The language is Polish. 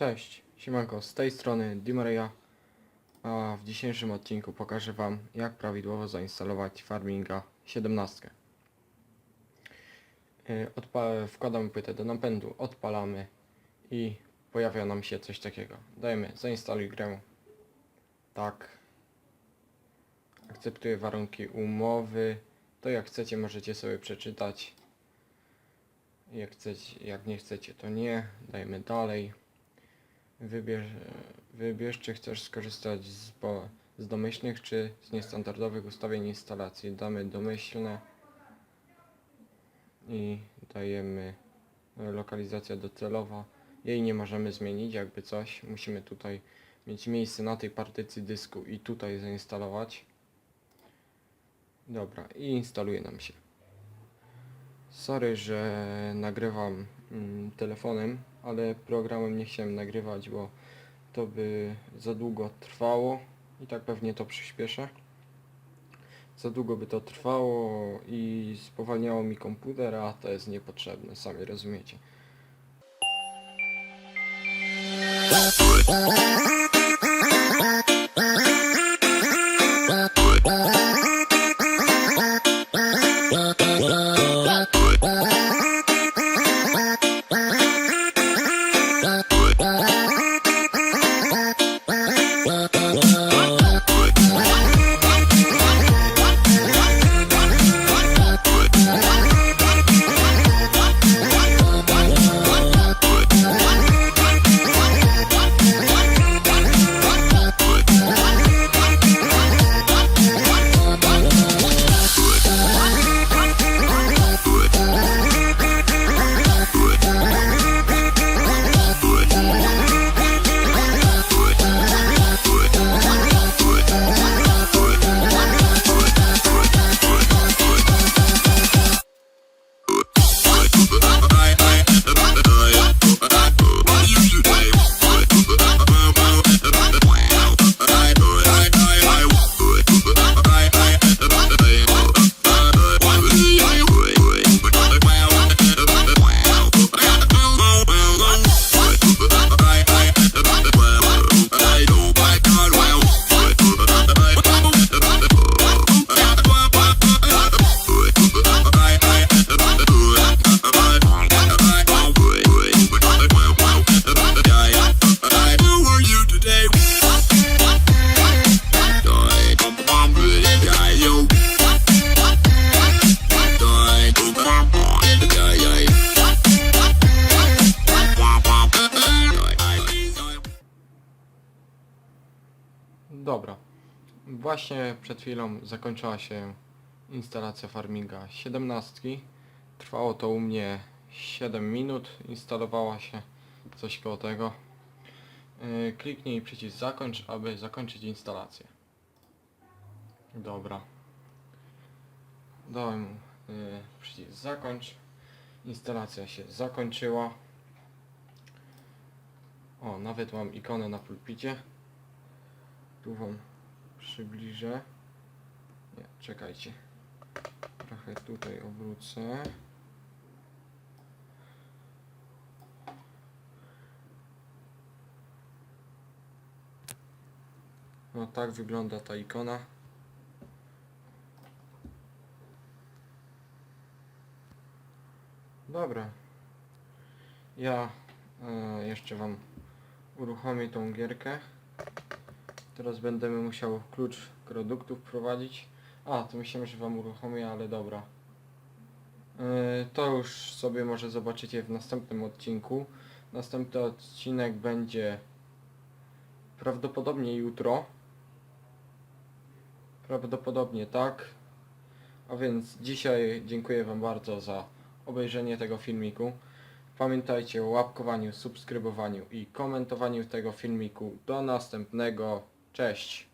Cześć, siemanko, z tej strony Dimaria, a w dzisiejszym odcinku pokażę Wam jak prawidłowo zainstalować Farminga 17. Yy, Odpa wkładamy płytę do napędu, odpalamy i pojawia nam się coś takiego. Dajemy zainstaluj grę. Tak. Akceptuję warunki umowy. To jak chcecie możecie sobie przeczytać. Jak, chcecie, jak nie chcecie to nie. Dajemy dalej. Wybierz, wybierz czy chcesz skorzystać z, bo, z domyślnych czy z niestandardowych ustawień instalacji. Damy domyślne i dajemy lokalizacja docelowa. Jej nie możemy zmienić, jakby coś. Musimy tutaj mieć miejsce na tej partycji dysku i tutaj zainstalować. Dobra, i instaluje nam się. Sorry, że nagrywam mm, telefonem, ale programem nie chciałem nagrywać, bo to by za długo trwało i tak pewnie to przyspieszę. Za długo by to trwało i spowalniało mi komputer, a to jest niepotrzebne, sami rozumiecie. Dobra. Właśnie przed chwilą zakończyła się instalacja Farminga 17. Trwało to u mnie 7 minut. Instalowała się coś koło tego. Yy, kliknij przycisk zakończ, aby zakończyć instalację. Dobra. Dałem yy, przycisk zakończ. Instalacja się zakończyła. O, nawet mam ikonę na pulpicie. Tu wam przybliżę. Nie, czekajcie. Trochę tutaj obrócę. No tak wygląda ta ikona. Dobra. Ja e, jeszcze wam uruchomię tą gierkę. Teraz będziemy musiał klucz produktów wprowadzić. A, to myślałem, że wam uruchomię, ale dobra. Yy, to już sobie może zobaczycie w następnym odcinku. Następny odcinek będzie prawdopodobnie jutro. Prawdopodobnie tak. A więc dzisiaj dziękuję wam bardzo za obejrzenie tego filmiku. Pamiętajcie o łapkowaniu, subskrybowaniu i komentowaniu tego filmiku. Do następnego. Cześć.